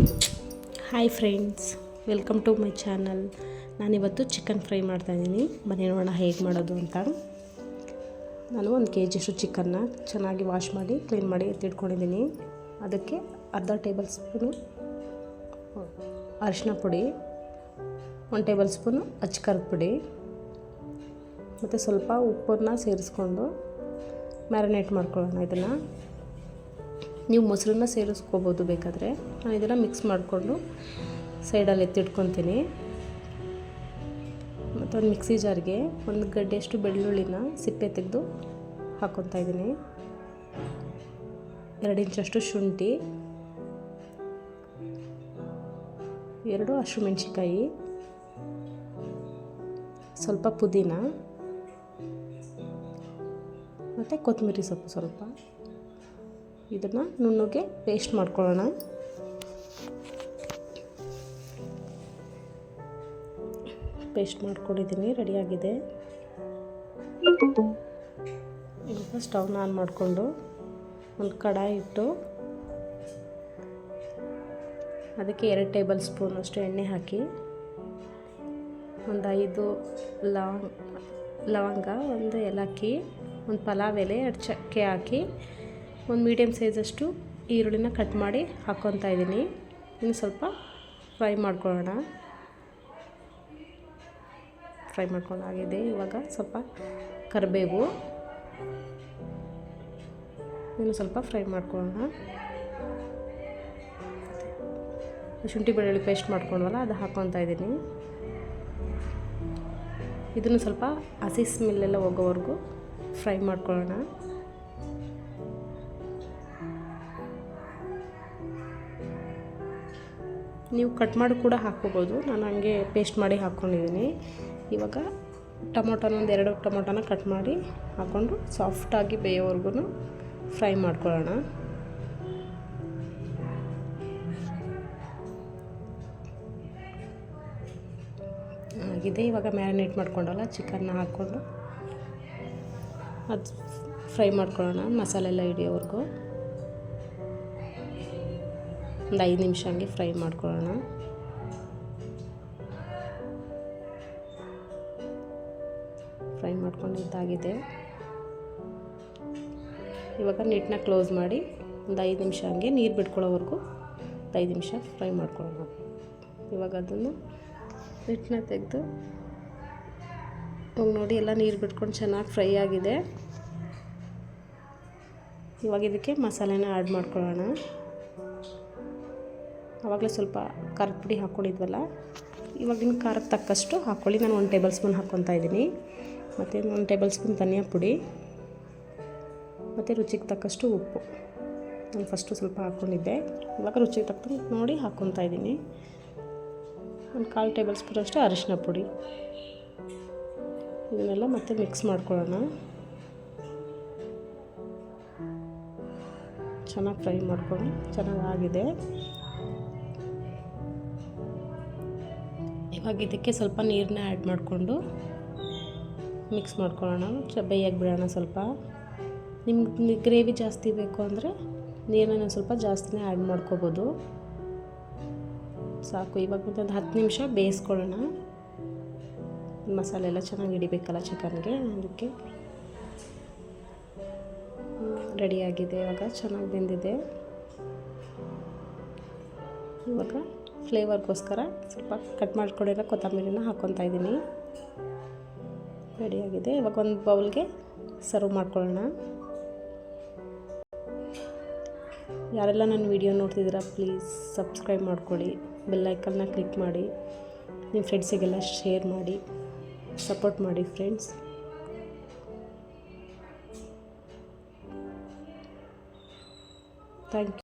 Hi friends welcome to my channel ನಾನಿವತ್ತು chicken fry ಮಾಡ್ತಾಯಿದ್ದೀನಿ ಬನ್ನಿ ನೋಡೋಣ ಹೇಗೆ ಮಾಡೋದು ಅಂತ. ನಾನು ಒಂದು ಕೆ ಜಿಯಷ್ಟು ಚಿಕನ್ನ ಚೆನ್ನಾಗಿ ವಾಶ್ ಮಾಡಿ ಕ್ಲೀನ್ ಮಾಡಿ ಎತ್ತಿಟ್ಕೊಂಡಿದ್ದೀನಿ. ಅದಕ್ಕೆ ಅರ್ಧ ಟೇಬಲ್ ಸ್ಪೂನು ಅರಿಶಿನ ಪುಡಿ, ಒಂದು ಟೇಬಲ್ ಸ್ಪೂನು ಅಚ್ಕರದ ಪುಡಿ, ಮತ್ತು ಸ್ವಲ್ಪ ಉಪ್ಪನ್ನು ಸೇರಿಸ್ಕೊಂಡು ಮ್ಯಾರಿನೇಟ್ ಮಾಡ್ಕೊಳ್ಳೋಣ ಇದನ್ನು. ನೀವು ಮೊಸರನ್ನ ಸೇರಿಸ್ಕೋಬೋದು ಬೇಕಾದರೆ. ನಾನು ಇದನ್ನು ಮಿಕ್ಸ್ ಮಾಡಿಕೊಂಡು ಸೈಡಲ್ಲಿ ಎತ್ತಿಟ್ಕೊತೀನಿ. ಮತ್ತು ಒಂದು ಮಿಕ್ಸಿ ಜಾರ್ಗೆ ಒಂದು ಗಡ್ಡೆಯಷ್ಟು ಬೆಳ್ಳುಳ್ಳಿನ ಸಿಪ್ಪೆ ತೆಗೆದು ಹಾಕ್ಕೊತಾ ಇದ್ದೀನಿ. ಎರಡು ಇಂಚಷ್ಟು ಶುಂಠಿ. ಎರಡು ಹಸಿಮೆಣ್ಸಿಕಾಯಿ ಸ್ವಲ್ಪ ಪುದೀನ. ಮತ್ತು ಕೊತ್ತಂಬರಿ ಸೊಪ್ಪು ಸ್ವಲ್ಪ. ಇದನ್ನು ನುಣ್ಣಗೆ ಪೇಸ್ಟ್ ಮಾಡ್ಕೊಳ್ಳೋಣ. ಪೇಸ್ಟ್ ಮಾಡ್ಕೊಂಡಿದ್ದೀನಿ ರೆಡಿಯಾಗಿದೆ ಈಗ ಸ್ಟವ್ನ ಆನ್ ಮಾಡಿಕೊಂಡು ಒಂದು ಕಡಾಯಿ ಇಟ್ಟು ಅದಕ್ಕೆ ಎರಡು ಟೇಬಲ್ ಸ್ಪೂನ್ ಅಷ್ಟು ಎಣ್ಣೆ ಹಾಕಿ, ಒಂದು ಐದು ಲವಂಗ ಲವಂಗ, ಒಂದು ಏಲಕ್ಕಿ, ಒಂದು ಪಲಾವ್ ಎಲೆ, ಎರಡು ಚಕ್ಕೆ ಹಾಕಿ ಒಂದು ಮೀಡಿಯಮ್ ಸೈಜಷ್ಟು ಈರುಳ್ಳಿನ ಕಟ್ ಮಾಡಿ ಹಾಕ್ಕೊತಾ ಇದ್ದೀನಿ. ಇನ್ನು ಸ್ವಲ್ಪ ಫ್ರೈ ಮಾಡ್ಕೊಳ್ಳೋಣ. ಫ್ರೈ ಮಾಡ್ಕೊಂಡಾಗಿದೆ ಇವಾಗ ಸ್ವಲ್ಪ ಕರಿಬೇವು. ಇನ್ನು ಸ್ವಲ್ಪ ಫ್ರೈ ಮಾಡ್ಕೊಳ್ಳೋಣ. ಶುಂಠಿ ಬೆಳ್ಳುಳ್ಳಿ ಪೇಸ್ಟ್ ಮಾಡ್ಕೊಂಡ್ವಲ್ಲ, ಅದು ಹಾಕ್ಕೊತಾ ಇದ್ದೀನಿ. ಇದನ್ನು ಸ್ವಲ್ಪ ಹಸಿ ಸ್ಮೆಲ್ಲೆಲ್ಲ ಹೋಗೋವರೆಗೂ ಫ್ರೈ ಮಾಡ್ಕೊಳ್ಳೋಣ. ನೀವು ಕಟ್ ಮಾಡಿ ಕೂಡ ಹಾಕ್ಕೋಬೋದು. ನಾನು ಹಂಗೆ ಪೇಸ್ಟ್ ಮಾಡಿ ಹಾಕ್ಕೊಂಡಿದ್ದೀನಿ. ಇವಾಗ ಟೊಮೊಟೊನ ಒಂದು ಎರಡು ಟೊಮೊಟೊನ ಕಟ್ ಮಾಡಿ ಹಾಕ್ಕೊಂಡು ಸಾಫ್ಟಾಗಿ ಬೇಯೋವರೆಗೂ ಫ್ರೈ ಮಾಡ್ಕೊಳ್ಳೋಣ. ಆಗಿದೆ. ಇವಾಗ ಮ್ಯಾರಿನೇಟ್ ಮಾಡ್ಕೊಂಡಲ್ಲ ಚಿಕನ್ನ ಹಾಕ್ಕೊಂಡು ಅದು ಫ್ರೈ ಮಾಡ್ಕೊಳ್ಳೋಣ ಮಸಾಲೆ ಎಲ್ಲ ಹಿಡಿಯೋವರೆಗೂ. ಒಂದು ಐದು ನಿಮಿಷ ಹಂಗೆ ಫ್ರೈ ಮಾಡ್ಕೊಳ್ಳೋಣ. ಫ್ರೈ ಮಾಡ್ಕೊಂಡು ಇದ್ದಾಗಿದೆ ಇವಾಗ ನೀಟನ್ನ ಕ್ಲೋಸ್ ಮಾಡಿ ಒಂದು ಐದು ನಿಮಿಷ ಹಂಗೆ ನೀರು ಬಿಟ್ಕೊಳ್ಳೋವರೆಗೂ ಐದು ನಿಮಿಷ ಫ್ರೈ ಮಾಡ್ಕೊಳ್ಳೋಣ. ಇವಾಗ ಅದನ್ನು ನಿಟ್ಟನ್ನ ತೆಗೆದು ಹೋಗಿ ನೋಡಿ ಎಲ್ಲ ನೀರು ಬಿಟ್ಕೊಂಡು ಚೆನ್ನಾಗಿ ಫ್ರೈ ಆಗಿದೆ. ಇವಾಗ ಇದಕ್ಕೆ ಮಸಾಲೆನ ಆ್ಯಡ್ ಮಾಡ್ಕೊಳ್ಳೋಣ. ಆವಾಗಲೇ ಸ್ವಲ್ಪ ಖಾರದ ಪುಡಿ ಹಾಕ್ಕೊಂಡಿದ್ವಲ್ಲ ಇವಾಗಿನ ಖಾರಕ್ಕೆ ತಕ್ಕಷ್ಟು ಹಾಕ್ಕೊಳ್ಳಿ. ನಾನು ಒಂದು ಟೇಬಲ್ ಸ್ಪೂನ್ ಹಾಕ್ಕೊತಾ ಇದ್ದೀನಿ. ಮತ್ತು ಒಂದು ಟೇಬಲ್ ಸ್ಪೂನ್ ಧನಿಯಾ ಪುಡಿ, ಮತ್ತು ರುಚಿಗೆ ತಕ್ಕಷ್ಟು ಉಪ್ಪು. ನಾನು ಫಸ್ಟು ಸ್ವಲ್ಪ ಹಾಕ್ಕೊಂಡಿದ್ದೆ. ಇವಾಗ ರುಚಿಗೆ ತಕ್ಕಂಗೆ ನೋಡಿ ಹಾಕ್ಕೊತಾ ಇದ್ದೀನಿ. ಒಂದು ಕಾಲು ಟೇಬಲ್ ಸ್ಪೂನ್ ಅಷ್ಟು ಅರಿಶಿನ ಪುಡಿ. ಇದನ್ನೆಲ್ಲ ಮತ್ತೆ ಮಿಕ್ಸ್ ಮಾಡ್ಕೊಳ್ಳೋಣ. ಚೆನ್ನಾಗಿ ಫ್ರೈ ಮಾಡ್ಕೊಂಡು ಚೆನ್ನಾಗಿ ಆಗಿದೆ ಇವಾಗ ಇದಕ್ಕೆ ಸ್ವಲ್ಪ ನೀರನ್ನ ಆ್ಯಡ್ ಮಾಡಿಕೊಂಡು ಮಿಕ್ಸ್ ಮಾಡ್ಕೊಳ್ಳೋಣ. ಬೇಯಕ್ಕೆ ಬಿಡೋಣ ಸ್ವಲ್ಪ. ನಿಮ್ಗೆ ಗ್ರೇವಿ ಜಾಸ್ತಿ ಬೇಕು ಅಂದರೆ ನೀರನ್ನ ಸ್ವಲ್ಪ ಜಾಸ್ತಿನೇ ಆ್ಯಡ್ ಮಾಡ್ಕೋಬೋದು. ಸಾಕು, ಇವಾಗ ಒಂದು ಹತ್ತು ನಿಮಿಷ ಬೇಯಿಸ್ಕೊಳ್ಳೋಣ. ಮಸಾಲೆ ಎಲ್ಲ ಚೆನ್ನಾಗಿ ಹಿಡಿಬೇಕಲ್ಲ ಚಿಕನ್ಗೆ ಅದಕ್ಕೆ. ರೆಡಿಯಾಗಿದೆ ಇವಾಗ, ಚೆನ್ನಾಗಿ ಬೆಂದಿದೆ. ಇವಾಗ ಫ್ಲೇವರ್ಗೋಸ್ಕರ ಸ್ವಲ್ಪ ಕಟ್ ಮಾಡಿಕೊಡಿರೋ ಕೊತ್ತಂಬರಿನ ಹಾಕ್ಕೊತಾ ಇದ್ದೀನಿ. ರೆಡಿಯಾಗಿದೆ. ಇವಾಗ ಒಂದು ಬೌಲ್ಗೆ ಸರ್ವ್ ಮಾಡ್ಕೊಳ್ಳೋಣ. ಯಾರೆಲ್ಲ ನನ್ನ ವಿಡಿಯೋ ನೋಡ್ತಿದ್ದೀರಾ, ಪ್ಲೀಸ್ ಸಬ್ಸ್ಕ್ರೈಬ್ ಮಾಡ್ಕೊಳ್ಳಿ. ಬೆಲ್ಲೈಕನ್ನ ಕ್ಲಿಕ್ ಮಾಡಿ. ನಿಮ್ಮ ಫ್ರೆಂಡ್ಸಿಗೆಲ್ಲ ಶೇರ್ ಮಾಡಿ. ಸಪೋರ್ಟ್ ಮಾಡಿ ಫ್ರೆಂಡ್ಸ್. ಥ್ಯಾಂಕ್